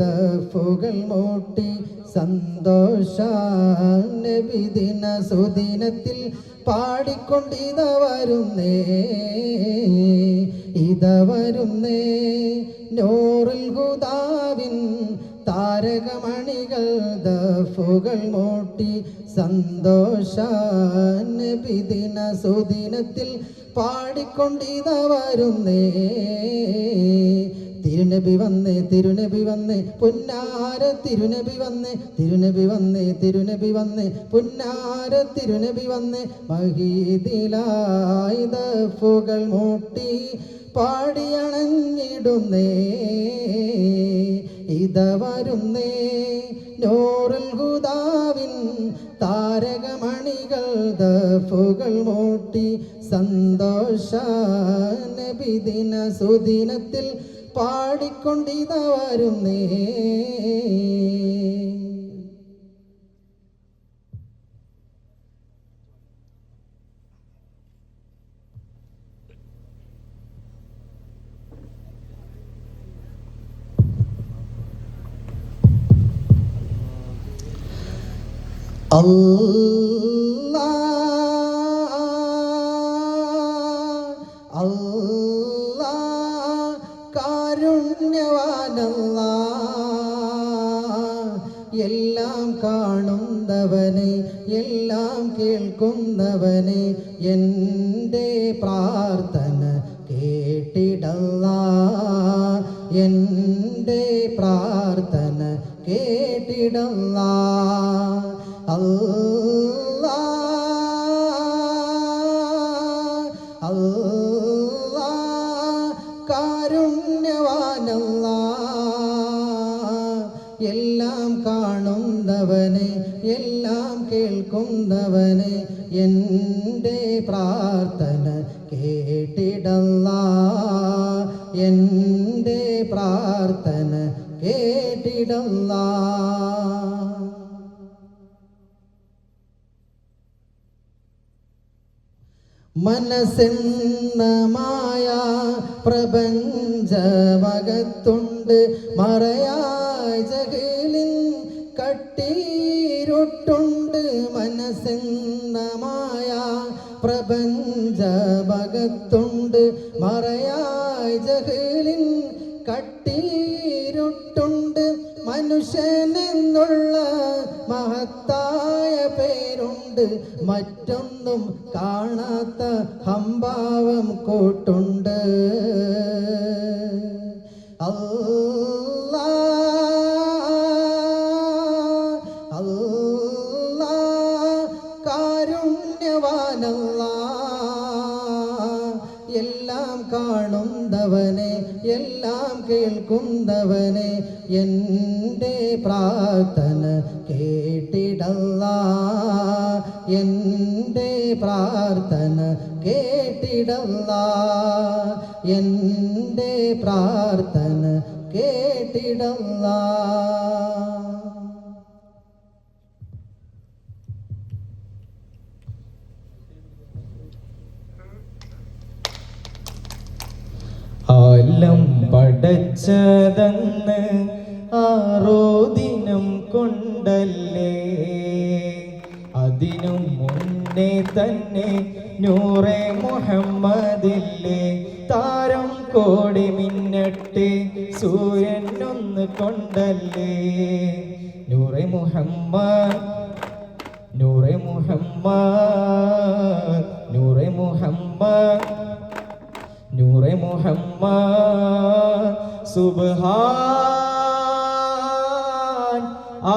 ദഫുകൾ മൂട്ടി സന്തോഷ നബിദിന സുദിനത്തിൽ പാടിക്കൊണ്ടിത വരുന്നേ ഇത വരുന്നേ നോറിൽ ഹുദാവിൻ താരകമണികൾ ദഫുകൾ മൂട്ടി സന്തോഷ നബിദിന സുദിനത്തിൽ പാടിക്കൊണ്ടിത വരുന്നേ തിരുനബി വന്നേ തിരുനബി വന്നേ പുന്നാര തിരുനബി വന്നേ തിരുനബി വന്നേ തിരുനബി വന്നേ പുന്നാര തിരുനബി വന്നേ. മഹീദിലായി ദഫുകൾ മൂട്ടി പാടിയണഞ്ഞിടുന്നേ ഇത വരുന്നേ. നോറുൽ ഹുദാവിൻ താരകമണികൾ ദഫുകൾ മൂട്ടി സന്തോഷ നബിദിന സുദിനത്തിൽ പാടിക്കൊണ്ടിത വരുന്നേ അല്ലാ എല്ലാം കാണുന്നവനെ എല്ലാം കേൾക്കുന്നവനെ എന്റെ പ്രാർത്ഥന കേട്ടിടല്ല. എന്റെ പ്രാർത്ഥന കേട്ടിടല്ല. അല്ലാ. കാണുന്നവനെ എല്ലാം കേൾക്കുന്നവനെ എന്റെ പ്രാർത്ഥന കേട്ടിടല്ല എന്റെ പ്രാർത്ഥന കേട്ടിടല്ല മനസ്സെന്ന മായ പ്രപഞ്ചമകത്തുണ്ട് മറയായ ജഗലിൻ കട്ടീരുട്ടുണ്ട് മനസ്സെന്ന മായ പ്രപഞ്ചമകത്തുണ്ട് എല്ലാം കാണുന്നവനെ എല്ലാം കേൾക്കുന്നവനെ എന്റെ പ്രാർത്ഥന കേട്ടിടല്ല. എന്റെ പ്രാർത്ഥന കേട്ടിടല്ല. എന്റെ പ്രാർത്ഥന കേട്ടിടല്ല. ആലം പടച്ചതന്ന് ആറോ ദിനം കൊണ്ടല്ലേ? അതിനും മുന്നേ തന്നെ നൂറെ മുഹമ്മദില്ലേ? താരം കോടി മിന്നട്ടെ സൂര്യൻ ഒന്ന് കൊണ്ടല്ലേ? നൂറെ മുഹമ്മദ് നൂറെ മുഹമ്മദ് നൂറെ മുഹമ്മദ്. സുബ്ഹാൻ. ആ.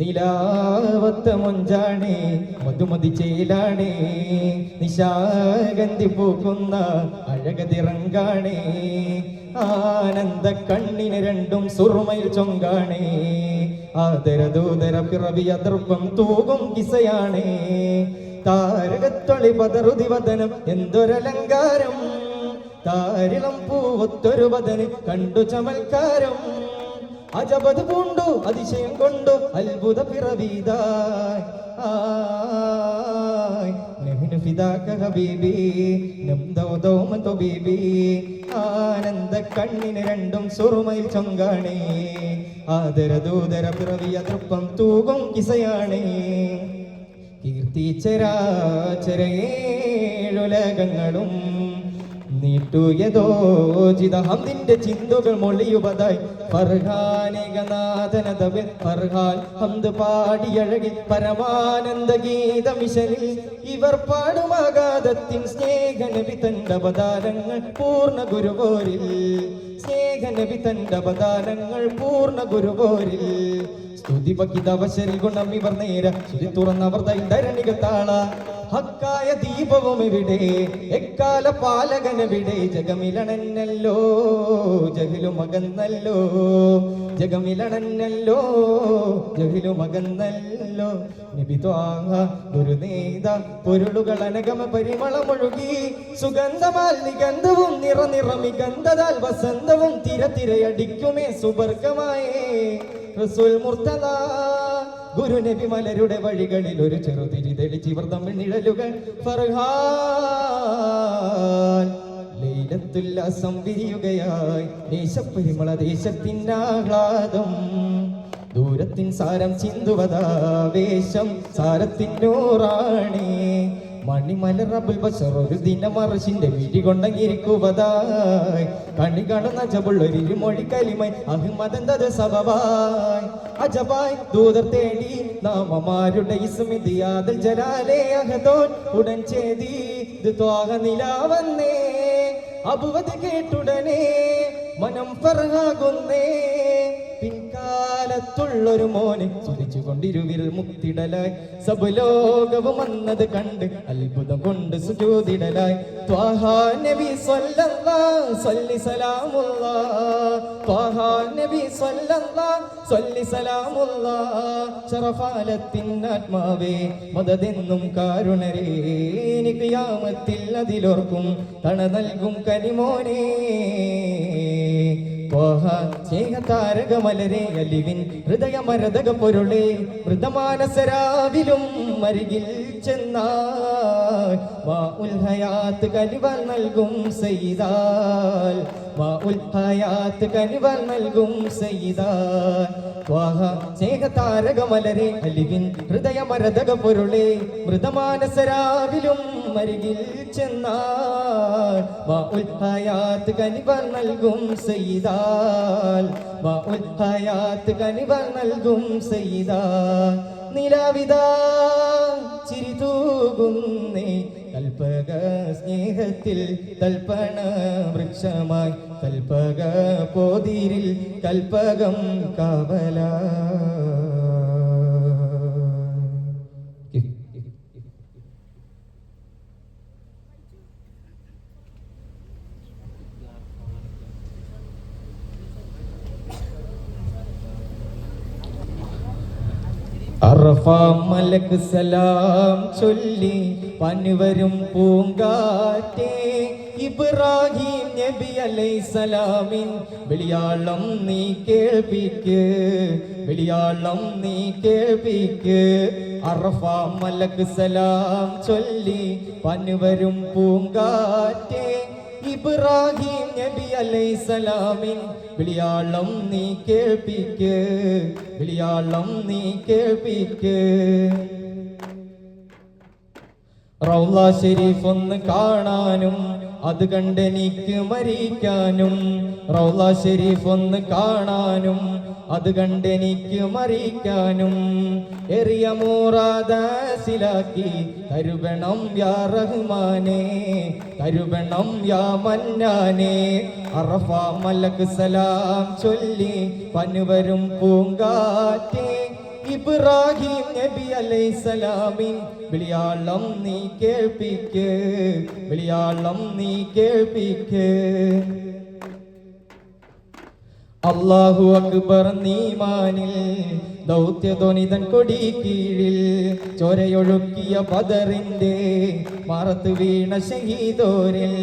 നിലാവത്ത മൊഞ്ചാണേ മധുമതി ചേലാണേ നിശാഗന്ധി പൂക്കുന്ന അഴകതിറങ്കാണേ ആനന്ദ കണ്ണിന് രണ്ടും സുറുമയിൽ ചൊങ്കാണേ ആദരദൂതര പിറവി അതർപ്പം തൂകും കിസയാണേ താരകത്തൊളി പതറുതി വദനം എന്തൊരലങ്കാരം? താരിളം പൂവത്തൊരു വതന് കണ്ടു ചമൽക്കാരം. അജപത് പൂണ്ടു അതിശയം കൊണ്ടു അത്ഭുത പിറവീതായ്. ഫിദാക ആനന്ദ കണ്ണിന് രണ്ടും സുറുമയിൽ ചൊങ്കാണേ. ആദരദൂതര പിറവിയ തൃപ്പം തൂകും കിസയാണേ. കീർത്തിച്ചരാചരേഴുലകങ്ങളും നീട്ടുയതോജിതഹന്തിന്റെ ചിന്തകൾ മൊളിയുപതായി ഫർഹാനികനാഥനതവിൽ ഫർഹാൻ ഹന്ത് പാടിയഴകിൽ പരമാനന്ദ ഗീതമിശലി ഇവർ പാടുമാകാതത്തിൻ സ്നേഹനബി തന്റെ അവതാരങ്ങൾ പൂർണ ഗുരുപോരിൽ സ്നേഹനബി തന്റെ അവതാരങ്ങൾ പൂർണ ഗുരുപോരിൽ സ്തുതി പക്കിതവശരിൽ ഗുണം ഇവർ നേര. ശ്രുതി തുറന്നവർ ധരണികൾ താള. ഹക്കായ ദീപവും ഇവിടെ. എക്കാല പാലകനെവിടെ ജഗമിലണന്നല്ലോ ജഗിലു മകന്നല്ലോ ജഗമിലണന്നല്ലോ ജഗിലു മകന്നല്ലോ. നിബിത്വാഹ ഗുരുനേത പൊരുളുകൾ അനഗമ പരിമളമൊഴുകി സുഗന്ധമാൽ നിഗന്ധവും നിറ ഗന്ധതാൽ വസന്തവും തിര തിരയടിക്കുമേ സുവർഗമായേ റസൂൽ മുർത്തദ ഗുരു നബി മലരുടെ വഴികളിൽ ഒരു ചെറുതിരി തെളിച്ചിവർ തമ്മിൽ നിഴലുകൾ ഫർഹാൻ ലൈലത്തുല്ലാസം വിരിയുകയായി. ദേശപരിമള ദേശത്തിനാഹ്ലാദം ദൂരത്തിൻ സാരം ചിന്തുവതാവേശം സാരത്തിനൂറാണേ മണിമലറബുൽ ബസർ ഒരു ദിനം അറശിന്റെ വീടി കൊണ്ടങ്ങിരിക്കുവതായി. കണ്ണി കാണുന്ന ജബുള്ളൊരു മൊഴി കലിമൈ അഹിമതന്തത് സബവായി അജബായ് ദൂതർ തേടി നാമമാരുടെ ജലാലേ അഹദോൻ ഉടൻ ചേതി ഇത് ത്വാഹ നിലാവന്നേ അബുവത് കേട്ടുടനെ മനം ഫർഹാകുന്നേ. പിൻകാലത്തുള്ളൊരു മോനെ ചൊരിച്ചു കൊണ്ടിരുവിൽ മുക്തിടലായി സബലോകവും വന്നത് കണ്ട് അത്ഭുതം കൊണ്ട് സുജോതിടലായി. നബി സ്വല്ലല്ലാ സ്വല്ലി സലാമുല്ലാ ത്വാഹാ നബി സ്വല്ലല്ലാ സ്വല്ലി സലാമുല്ലാ ശറഫാലത്തിൻ ആത്മാവേ മദതെന്നും കാരുണരേ എനിക്ക് യാമത്തിൽ അതിലോർക്കും തണ നൽകും കനിമോനേ. സ്നേഹതാരകമലരെ അലിവിൻ ഹൃദയമരതക പൊരുളെ മൃതമാനസരാവിലും മരികിൽ ചെന്നാൽ മാ ഉൽ ഹയാത്ത് കനിവാൽ നൽകും ഉൽ ഹയാത്ത് കനിവാൽ നൽകും സയ്യിദാൽ വാഹ സ്നേഹതാരകമലരെ അലിവിൻ ഹൃദയമരതക പൊരുളെ മൃതമാനസരാവിലും മരുകിൽ ചെന്നാൽ ഹയാത്ത് കനിവാൽ നൽകും സയ്യിദാൽ ഹയാത്ത് കനിവാൽ നൽകും സയ്യിദാൽ നിലാവിതാ ചിരി തൂകുന്നേ കൽപ്പക സ്നേഹത്തിൽ തൽപ്പണ വൃക്ഷമായി കൽപ്പക പോതിരിൽ കൽപ്പകം കാവല അറഫ മലക്ക് സലാം ചൊല്ലി പനുവരും പൂങ്കാറ്റേ ഇബ്രാഹിം നബി അലൈസലാമിൻ വിളിയാളം നീ കേൾപ്പിക്ക് വിളിയാളം നീ കേൾപ്പിക്ക് അറഫ മലക്ക് സലാം ചൊല്ലി പനിവരും പൂങ്കാറ്റേ ഇബ്രാഹിം നബി അലൈസലാമിൻ വിളിയാളം നീ കേൾപ്പിക്ക് വിളിയാളം നീ കേൾപ്പിക്ക്. റൗള ഷെരീഫ് ഒന്ന് കാണാനും അത് കണ്ടെനിക്ക് മരിക്കാനും. റൗല ഷെരീഫ് ഒന്ന് കാണാനും അത് കണ്ടെനിക്ക് മറിക്കാനും എറിയ മൂറാദാസിലാക്കി കരുവണം യാ റഹ്മാനെ കരുവണം യാ മന്നാനെ. അറഫ മലക്ക് സലാം ചൊല്ലി പനുവരും പൂങ്കാറ്റേ. ഇബ്രാഹിം നബി അലൈസലാമിൻ വിളിയാളം നീ കേൾപ്പിക്ക് വിളിയാളം നീ കേൾപ്പിക്ക്. അള്ളാഹു അക്ബർ നീമാനിൽ ദൗത്യധ്വനിതൻ കൊടി കീഴിൽ ചോരയൊഴുക്കിയ പതറിന്റെ മറത്ത് വീണ ഷഹീദോരിൽ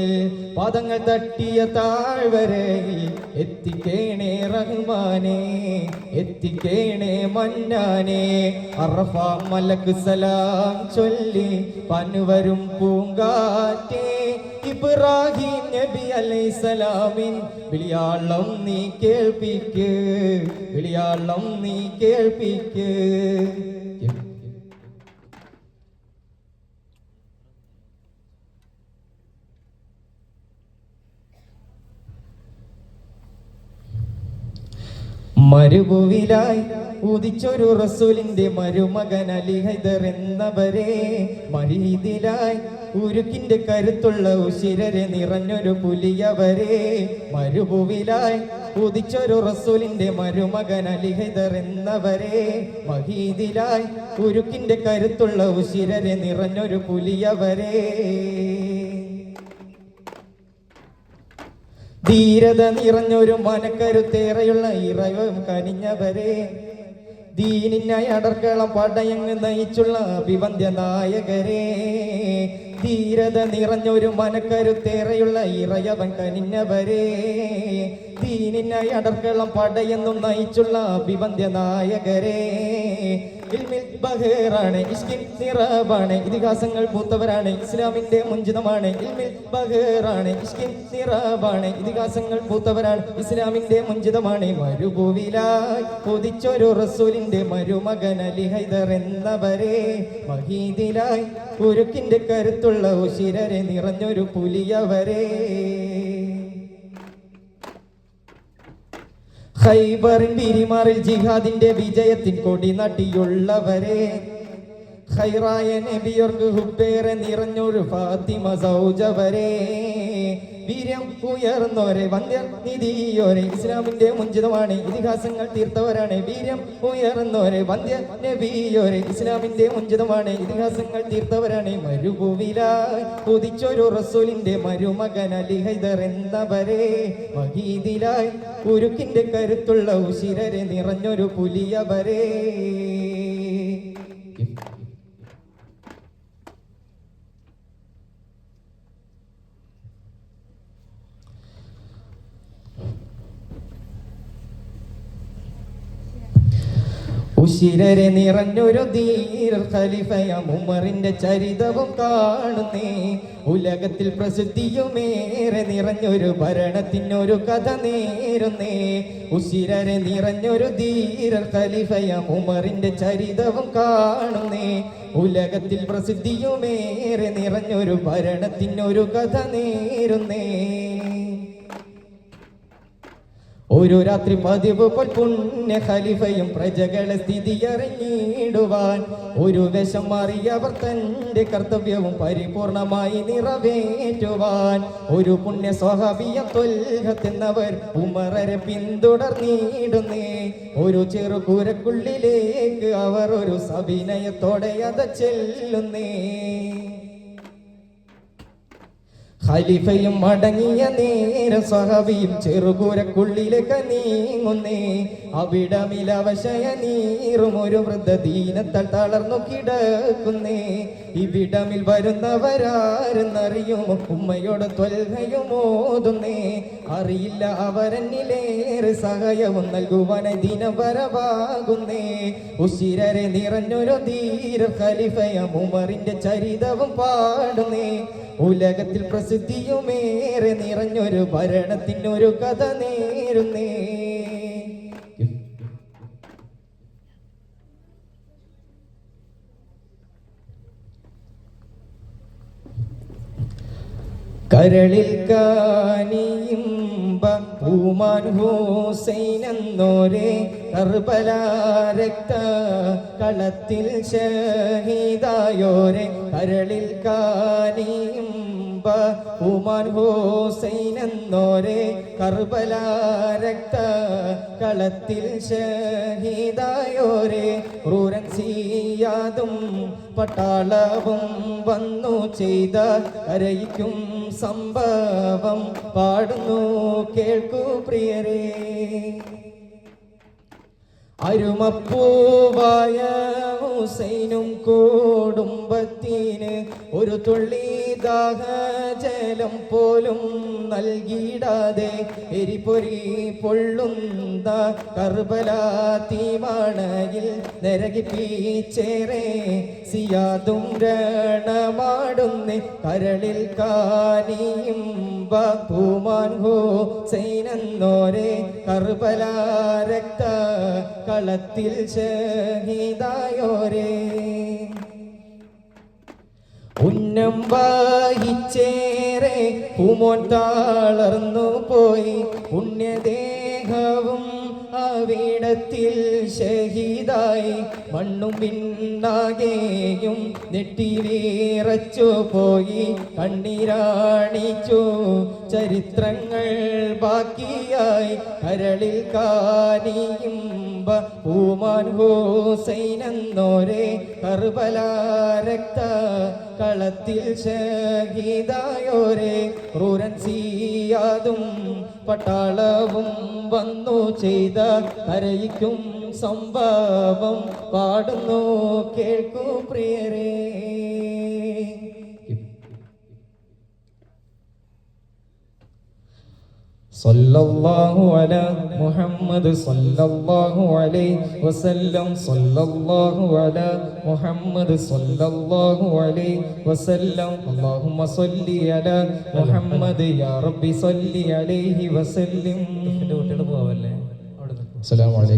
പാദങ്ങൾ തട്ടിയ താഴ്വരയിൽ എത്തിക്കേണേ റഹ്മാനെ എത്തിക്കേണേ മന്നാനെ. അറഫ മലക്ക് സലാം ചൊല്ലി പനുവരും പൂങ്കാറ്റേ. ഇബ്രാഹിം നബി അലൈസലാമിൻ വിളിയാളം നീ കേൾപ്പിക്ക് വിളിയാളം നീ കേൾപ്പിക്ക്. മരുഭുവിലായി ഉദിച്ചൊരു റസൂലിന്റെ മരുമകൻ അലി ഹൈദർ എന്നവരെ മരീതിലായി ഉരുക്കിന്റെ കരുത്തുള്ള ഉശിരരെ നിറഞ്ഞൊരു പുലിയവരെ മരുഭുവിലായി ഉദിച്ചൊരു റസൂലിന്റെ മരുമകൻ അലി ഹൈദർ എന്നവരെ മഹീദിലായി ഉരുക്കിന്റെ കരുത്തുള്ള ഉശിരരെ നിറഞ്ഞൊരു പുലിയവരെ ധീരത നിറഞ്ഞൊരു മനക്കരുത്തേറെയുള്ള ഇറവം കനിഞ്ഞവരെ. ദീനിനായി അടർക്കളം പടയങ്ങ് നയിച്ചുള്ള അഭിവന്ധ്യ നായകരെ ധീരത നിറഞ്ഞൊരു മനക്കരുത്തേറെയുള്ള ഇറയവൻ കനിഞ്ഞവരെ. ദീനിനായി അടർക്കളം പടയെന്നും നയിച്ചുള്ള അഭിവന്ധ്യ നായകരെ ബഹേറാണ് ഇഷ്കിൻ നിറവാണ് ഇതിഹാസങ്ങൾ പൂത്തവരാണ് ഇസ്ലാമിന്റെ മുഞ്ചിതമാണ് ഇൽമിൽ ബഹേറാണ് ഇഷ്കിൻ നിറവാണ് ഇതിഹാസങ്ങൾ പൂത്തവരാണ് ഇസ്ലാമിന്റെ മുഞ്ചിതമാണ് മരുഭൂവിലായി കൊതിച്ചൊരു റസൂലിന്റെ മരുമകൻ അലി ഹൈദർ എന്നവരെ മഹീദിലായി കുരുക്കിന്റെ കരുത്തുള്ള ഉശിരരെ നിറഞ്ഞൊരു പുലിയവരെ. ഖൈബറിൻ പിരിമാറിൽ ജിഹാദിന്റെ വിജയത്തിൻ കൊടി നട്ടിയുള്ളവരെ ഖൈറായ നബിയോർക്ക് ഹുബേറെ നിറഞ്ഞൊരു ഫാത്തിമ സൗജവരെ വീര്യം ഉയർന്നവരെ വന്ധ്യർ നിധിയോരെ ഇസ്ലാമിന്റെ മുഞ്ചിതമാണ് ഇതിഹാസങ്ങൾ തീർത്തവരാണ്. വീര്യം ഉയർന്നവരെ വന്ധ്യർ നബിയോരെ. ഇസ്ലാമിന്റെ മുഞ്ചിതമാണ് ഇതിഹാസങ്ങൾ തീർത്തവരാണ്. മരുഭൂവിലായി ഉദിച്ചൊരു റസൂലിന്റെ മരുമകൻ അലി ഹൈദർ എന്നവരെ. മഹീദിലായി ഉരുക്കിന്റെ കരുത്തുള്ള ഉശിരരെ നിറഞ്ഞൊരു പുലിയവരെ. ഉശിരരെ നിറഞ്ഞൊരു ധീര ഖലിഫയ ഉമറിന്റെ ചരിതവും കാണുന്നേ. ഉലകത്തിൽ പ്രസിദ്ധിയുമേറെ നിറഞ്ഞൊരു ഭരണത്തിനൊരു കഥ നേരുന്നേ. ഉശിരരെ നിറഞ്ഞൊരു ധീര ഖലിഫയ ഉമറിന്റെ ചരിതവും കാണുന്നേ. ഉലകത്തിൽ പ്രസിദ്ധിയുമേറെ നിറഞ്ഞൊരു ഭരണത്തിനൊരു കഥ നേരുന്നേ. ഒരു രാത്രി പതിവ് പോൽ പുണ്യ ഖലിഫയും പ്രജകളെ സ്ഥിതി അറിഞ്ഞിടുവാൻ. ഒരു വേഷം മാറിയവർ തന്റെ കർത്തവ്യവും പരിപൂർണമായി നിറവേറ്റുവാൻ. ഒരു പുണ്യ സ്വഹബിയ തൊൽഹത്തെന്നവർ ഉമറരെ പിന്തുടർന്നിടുന്നേ. ഒരു ചെറുകൂരക്കുള്ളിലേക്ക് അവർ ഒരു സവിനയത്തോടെ അത് ചെല്ലുന്നേ. ഖലീഫയും മടങ്ങിയ നേരം സഹബിയും ചെറുകൂരക്കുള്ളിലേക്ക് നീങ്ങുന്നേ. അവിടമിലവശയ നീറും ഒരു വൃദ്ധ ദീനത്താൽ തളർന്നു കിടക്കുന്നേ. ഇവിടമിൽ വരുന്നവരാരെന്നറിയുമോ? ഉമ്മയോട് ത്വൽഹയും ഓതുന്നേ. അറിയില്ല അവരെന്നിലേറെ സഹായവും നൽകുവാനെ ദിനം വരവാകുന്നേ. ഉശിരരെ നിറഞ്ഞൊരു ധീര ഖലിഫയ ഉമറിന്റെ ചരിതവും പാടുന്നേ. ഉലകത്തിൽ പ്രസിദ്ധിയുമേറെ നിറഞ്ഞൊരു ഭരണത്തിനൊരു കഥ നേരുന്നേ. കരളിൽ കാനിയുമ്പ പൂമാൻ ഹൂസൈൻ കർബല രക്ത കളത്തിൽ ഷഹീദായോരെ കരളിൽ കാനിയുമ്പ പൂമാൻ ഹൂസൈൻ എന്നോരെ കർബല രക്ത കളത്തിൽ ഷഹീദായോരെ. ക്രൂരൻ സിയാദും പട്ടാളവും വന്നു ചെയ്ത കരയിക്കും സംഭവം പാടുന്നു കേൾക്കൂ പ്രിയരേ. അരുമപ്പൂവായ ഹുസൈനും കുടുംബത്തിന് ഒരു തുള്ളി ദാഹജലം പോലും നൽകിയിടാതെ എരിപൊരി പൊള്ളുന്ന കർബല തീമണയിൽ നരകിപ്പിച്ചേറെ സിയാതും രണമാടുന്ന കരളിൽ കാനിയും ബഹുമാൻ ഹുസൈനെന്നോരെ കർബല രക്ത കളത്തിൽ ഷഹീദായോരേ ഉന്നം വാഹിച്ചേറെ പൂമോൻ താളർന്നു പോയി. പുണ്യദേഹവും അവിടത്തിൽ ഷഹീദായി മണ്ണും പിന്നാകെയും നെട്ടി വീറച്ചു പോയി കണ്ണീരാണിച്ചു. ചരിത്രങ്ങൾ ബാക്കിയായി കരളിൽ കാനിയും പൂമാൻ ഹോസൈനെന്നോരെ കർബല രക്ത കളത്തിൽ ഷഹീദായോരെ ക്രൂരൻ സിയാതും പട്ടാളവും വന്നു ചെയ്ത കരയിക്കും സംഭവം പാടുന്നു. കേൾക്കൂ പ്രിയരേ. സല്ലല്ലാഹു അലാ മുഹമ്മദ് സല്ലല്ലാഹു അലൈഹി വസല്ലം. സല്ലല്ലാഹു അലാ മുഹമ്മദ് സല്ലല്ലാഹു അലൈഹി വസല്ലം. അല്ലാഹുമ്മ സല്ലി അലാ മുഹമ്മദ് യാ സല്ലി അലൈഹി വസല്ലം. എന്റെ അസ്സലാമു അലൈക്കും